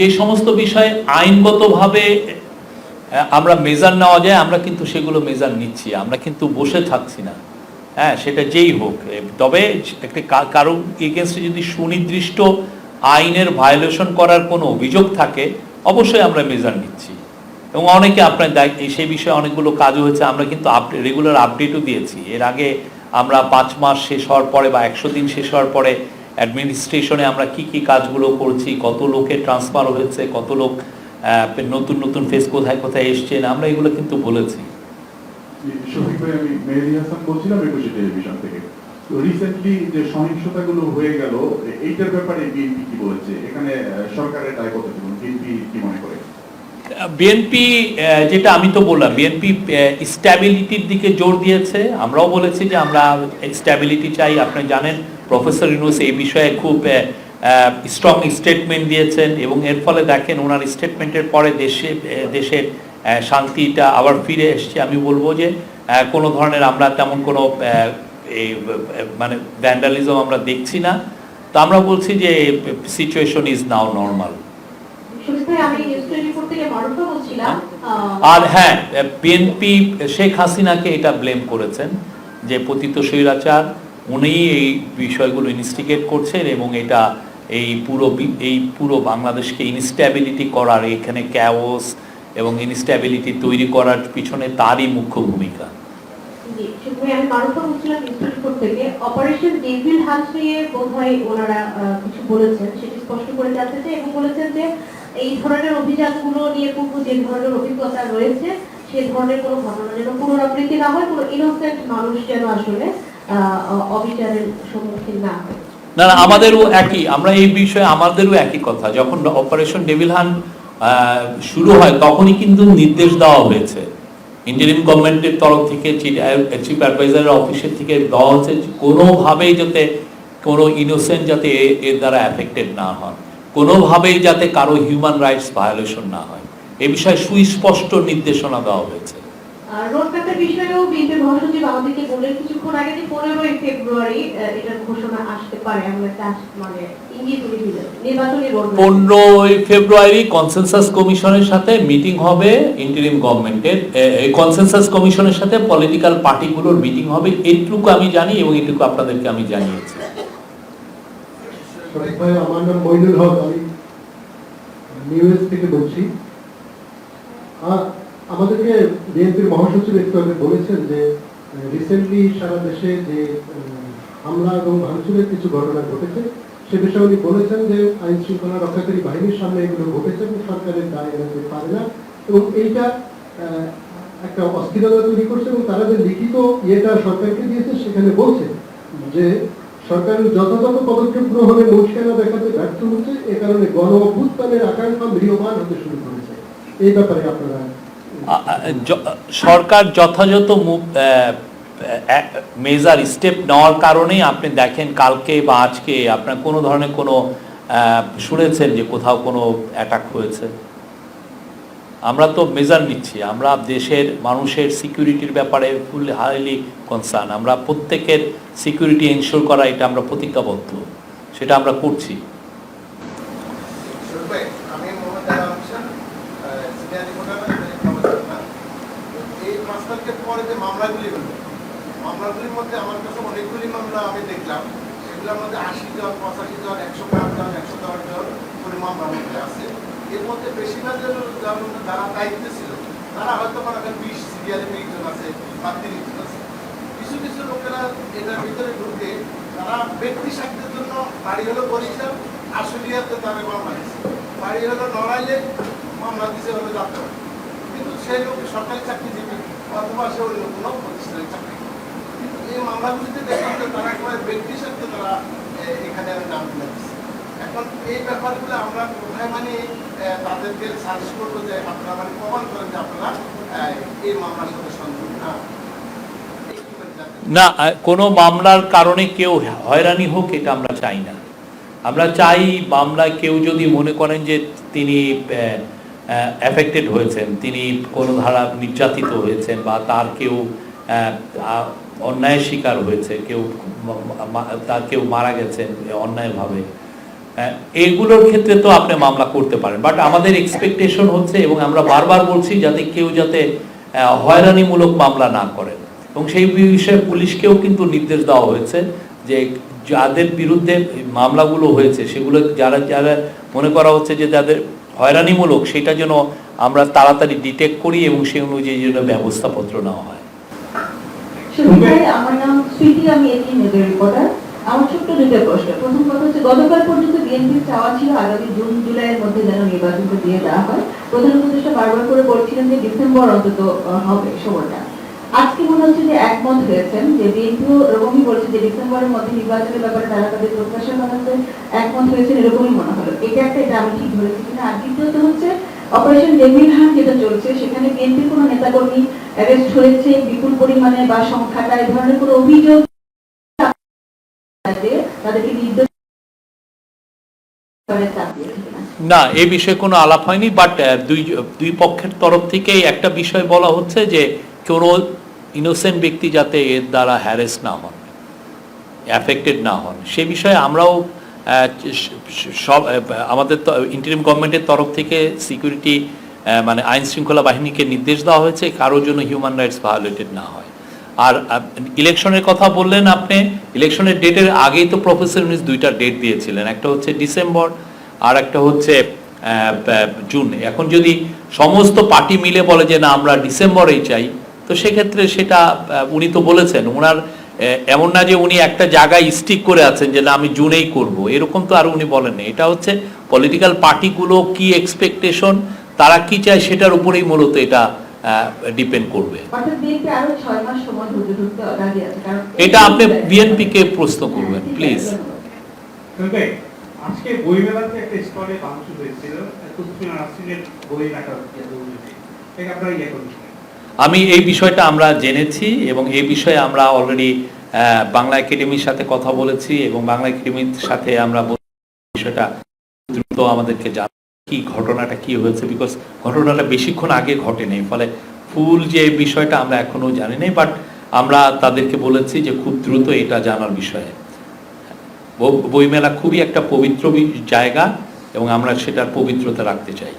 যে সমস্ত বিষয়ে আইনগতভাবে আমরা মেজার নেওয়া যায়, আমরা কিন্তু সেগুলো মেজার নিচ্ছি, আমরা কিন্তু বসে থাকছি না। হ্যাঁ সেটা যেই হোক তবে একটা কারও এগেনস্টে যদি সুনির্দিষ্ট আইনের ভায়োলেশন করার কোনো অভিযোগ থাকে, অবশ্যই আমরা মেজার নিচ্ছি। এবং অনেকে আপনার সেই বিষয়ে অনেকগুলো কাজও হয়েছে, আমরা কিন্তু আপডেট রেগুলার আপডেটও দিয়েছি। এর আগে আমরা পাঁচ মাস শেষ হওয়ার পরে বা একশো দিন শেষ হওয়ার পরে অ্যাডমিনিস্ট্রেশনে আমরা কি কি কাজগুলো করছি, কত লোকে ট্রান্সফার হয়েছে, কত লোক নতুন নতুন ফেস কোথায় কোথায় এসছেন, আমরা এগুলো কিন্তু বলেছি। রিসেন্টলি যে সহিংসতাগুলো হয়ে গেল এইটার ব্যাপারে বিএনপি কি বলেছে? এখানে সরকারের দায় কত বিএনপি কি মনে করে? বিএনপি যেটা আমি তো বললাম বিএনপি স্ট্যাবিলিটির দিকে জোর দিয়েছে। আমরাও বলেছি যে আমরা স্ট্যাবিলিটি চাই। আপনি জানেন প্রফেসর ইউনুস এই বিষয়ে খুব স্ট্রং স্টেটমেন্ট দিয়েছেন এবং এর ফলে দেখেন ওনার স্টেটমেন্টের পরে দেশে দেশের শান্তিটা আবার ফিরে এসছে। আমি বলব যে কোনো ধরনের আমরা তেমন কোনো মানে ভ্যান্ডালিজম আমরা দেখছি না। তো আমরা বলছি যে সিচুয়েশন ইজ নাও নর্মাল আর হ্যাঁ বিএনপি শেখ হাসিনাকে এটা ব্লেম করেছেন যে পতিত স্বৈরাচার উনি এই বিষয়গুলো ইনস্টিগেট করছেন এবং এটা এই পুরো এই পুরো বাংলাদেশকে ইনস্ট্যাবিলিটি করার এখানে ক্যাওস এবং ইনস্ট্যাবিলিটি তৈরি করার পিছনে তারই মুখ্য ভূমিকা। অপারেশন ডেভিল হান্ট নিয়ে বোধহয় ওনারা কিছু বলেছেন সেটি স্পষ্ট করে জানতে চাই এবং বলেছেন যে এই ধরনের অভিযানগুলো নিয়ে পূর্ব যে ধরনের অভিজ্ঞতা রয়েছে, সে ধরনের কোনো ঘটনা যেন পুনরাবৃত্তি না হয়, কোনো ইনোসেন্ট মানুষ যেন আসলে অবিচারের সম্মুখীন না হয়। না না, আমাদেরও একই, আমরা এই বিষয়ে আমাদেরও একই কথা। যখন অপারেশন ডেভিল হান্ট শুরু হয়, তখনই কিন্তু নির্দেশ দেওয়া হয়েছে। ইন্টারিম গভর্নমেন্টের তরফ থেকে চিফ অ্যাডভাইজারের অফিসের থেকে দেওয়া হচ্ছে কোনোভাবেই যাতে কোনো ইনোসেন্ট যাতে এর দ্বারা অ্যাফেক্টেড না হন। কোনোভাবেই যাতে কারও হিউম্যান রাইটস ভায়োলেশন না হয়। এ বিষয়ে সুস্পষ্ট নির্দেশনা দেওয়া হয়েছে। রোডম্যাপের বিষয়েও বিএনপির মহাসচিব আমাদেরকে বললেন কিছুক্ষণ আগে যে পনেরোই ফেব্রুয়ারি এটার ঘোষণা আসতে পারে এমন একটা মানে পনেরোই ফেব্রুয়ারি কনসেনসাস কমিশনের সাথে মিটিং হবে ইন্টারিম গভর্নমেন্টের এই কনসেনসাস কমিশনের সাথে পলিটিক্যাল পার্টিগুলোর মিটিং হবে এইটুকু আমি জানি এবং এটুকু আপনাদেরকে আমি জানিয়েছি। শরীফ ভাই আমার নাম মইনুল হক আমি নিউএস থেকে বলছি। আমাদেরকে বিএনপির মহাসচিব একটু আগে বলেছেন যে রিসেন্টলি সারা দেশে যে হামলা এবং ভাঙচুরের কিছু ঘটনা ঘটেছে, সে বিষয়ে উনি বলেছেন যে আইন শৃঙ্খলা রক্ষাকারী বাহিনীর সামনে এগুলো ঘটেছে এবং সরকারের দায় এড়াতে পারে না এবং এইটা একটা অস্থিরতা তৈরি করছে এবং তারা যে লিখিত ইয়েটা সরকারকে দিয়েছে সেখানে বলছে যে সরকারের যথাযথ পদক্ষেপ গ্রহণে মুশকিলা দেখাতে ব্যর্থ হচ্ছে, এ কারণে গণ অভ্যুত্থানের আকাঙ্ক্ষা মৃয়মান হতে শুরু করেছে। এই ব্যাপারে আপনারা সরকার যথাযথ মেজার স্টেপ নেওয়ার কারণেই আপনি দেখেন কালকে বা আজকে আপনার কোনো ধরনের কোনো শুনেছেন যে কোথাও কোনো অ্যাটাক হয়েছে? আমরা তো মেজার নিচ্ছি, আমরা দেশের মানুষের সিকিউরিটির ব্যাপারে ফুল হাইলি কনসার্ন আমরা প্রত্যেকের সিকিউরিটি এনশোর করা এটা আমরা প্রতিজ্ঞাবদ্ধ, সেটা আমরা করছি। আমি দেখলাম। সেগুলোর মধ্যে আশি জন, পঁচাশি জন, একশো পাঁচ জন, একশো দশ জন করে মামলার মধ্যে আছে। এর মধ্যে বেশিরভাগের যারা দায়িত্বে ছিল, তারা হয়তো মনে করেন বিশ সিরিয়ালে আছে আছে। কিছু কিছু লোকেরা এটার ভিতরে ঢুকে তারা ব্যক্তি স্বার্থের জন্য বাড়ি হলো তারা মামলা দিচ্ছে বাড়ি হলো মামলা যাত্রা কিন্তু সেই লোক সরকারি চাকরিজীবী অথবা সে অন্য কোনো প্রতিষ্ঠানের চাকরি এই মামলাগুলিতে দেখলাম যে তারা একেবারে ব্যক্তি স্বার্থে তারা এখানে নাম এখন এই ব্যাপারগুলো আমরা কোথায় মানে তাদেরকে সাজেস্ট করব যে আপনারা মানে প্রমাণ করেন যে আপনারা এই মামলার সাথে সংযুক্ত না। না কোনো মামলার কারণে কেউ হয়রানি হোক, এটা আমরা চাই না। আমরা চাই মামলায় কেউ যদি মনে করেন যে তিনি অ্যাফেক্টেড হয়েছেন, তিনি কোনো ধারা নির্যাতিত হয়েছেন বা তার কেউ অন্যায়ের শিকার হয়েছে, কেউ তার কেউ মারা গেছেন অন্যায়ভাবে হ্যাঁ, এইগুলোর ক্ষেত্রে তো আপনি মামলা করতে পারেন। বাট আমাদের এক্সপেকটেশন হচ্ছে এবং আমরা বারবার বলছি যাতে কেউ যাতে হয়রানিমূলক মামলা না করেন এবং সেই বিষয়ে পুলিশকেও কিন্তু নির্দেশ দেওয়া হয়েছে যে যাদের বিরুদ্ধে মামলাগুলো হয়েছে সেগুলো যারা যারা মনে করা হচ্ছে যে যাদের হয়রানিমূলক সেটা যেন আমরা তাড়াতাড়ি ডিটেক্ট করি এবং সেই অনুযায়ী যেন ব্যবস্থাপত্র নেওয়া হয়। আমার নাম আমি প্রশ্ন। প্রথম কথা হচ্ছে, গতকাল পর্যন্ত বিএনপির চাওয়া ছিল আগামী জুন, জুলাইয়ের মধ্যে যেন দিয়ে দেওয়া হয়। প্রধান উপদেষ্টা বারবার করে বলছিলেন যে ডিসেম্বর অন্তত হবে সময়টা। আজকে মনে হচ্ছে যে একমত হয়েছেন যে এরকমই বলছে যে ডিসেম্বরের মধ্যে নির্বাচনের ব্যাপারে তারা তাদের একমত হয়েছেন এরকমই মনে হলো। এটা একটা, এটা আমি ঠিক ধরেছি কিনা। আর দ্বিতীয়ত হচ্ছে, অপারেশন ডেভিল হান যেটা চলছে, সেখানে বিএনপির কোনো নেতাকর্মী অ্যারেস্ট হয়েছে বিপুল পরিমাণে বা সংখ্যাটা এই ধরনের কোনো অভিযোগ না, এ বিষয়ে কোনো আলাপ হয়নি বাট দুই দুই পক্ষের তরফ থেকেই একটা বিষয় বলা হচ্ছে যে কোনো ইনোসেন্ট ব্যক্তি যাতে এর দ্বারা হ্যারেস না হন অ্যাফেক্টেড না হন। সে বিষয়ে আমরাও সব আমাদের ইন্টারিম গভর্নমেন্টের তরফ থেকে সিকিউরিটি মানে আইন শৃঙ্খলা বাহিনীকে নির্দেশ দেওয়া হয়েছে, কারোর জন্য হিউম্যান রাইটস ভায়োলেটেড না হয়। আর ইলেকশনের কথা বললেন আপনি, ইলেকশনের ডেটের আগেই তো প্রফেসর মিস দুইটা ডেট দিয়েছিলেন, একটা হচ্ছে ডিসেম্বর আর একটা হচ্ছে জুন। এখন যদি সমস্ত পার্টি মিলে বলে যে না, আমরা ডিসেম্বরেই চাই, তো সেক্ষেত্রে সেটা উনি তো বলেছেন ওনার এমন না যে উনি একটা জায়গায় স্টিক করে আছেন যে না, আমি জুনেই করব, এরকম তো আর উনি বলেননি এটা হচ্ছে পলিটিক্যাল পার্টিগুলো কি এক্সপেকটেশন তারা কি চায় সেটার উপরেই মূলত এটা ডিপেন্ড করবে। মাস এটা আপনি বিএনপি কে প্রশ্ন করবেন প্লিজ আজকে বইমেলাতে একটা স্টলে ভাঙচুর হয়েছিল বই রাখা আপনারা ইয়ে আমি এই বিষয়টা আমরা জেনেছি এবং এই বিষয়ে আমরা অলরেডি বাংলা একাডেমির সাথে কথা বলেছি এবং বাংলা একাডেমির সাথে আমরা বিষয়টা দ্রুত আমাদেরকে জান কি ঘটনাটা কি হয়েছে? বিকজ ঘটনাটা বেশিক্ষণ আগে ঘটেনি। ফলে ফুল যে বিষয়টা আমরা এখনও জানি নাই বাট আমরা তাদেরকে বলেছি যে খুব দ্রুত এটা জানার বিষয়ে। বইমেলা খুবই একটা পবিত্র জায়গা এবং আমরা সেটার পবিত্রতা রাখতে চাই।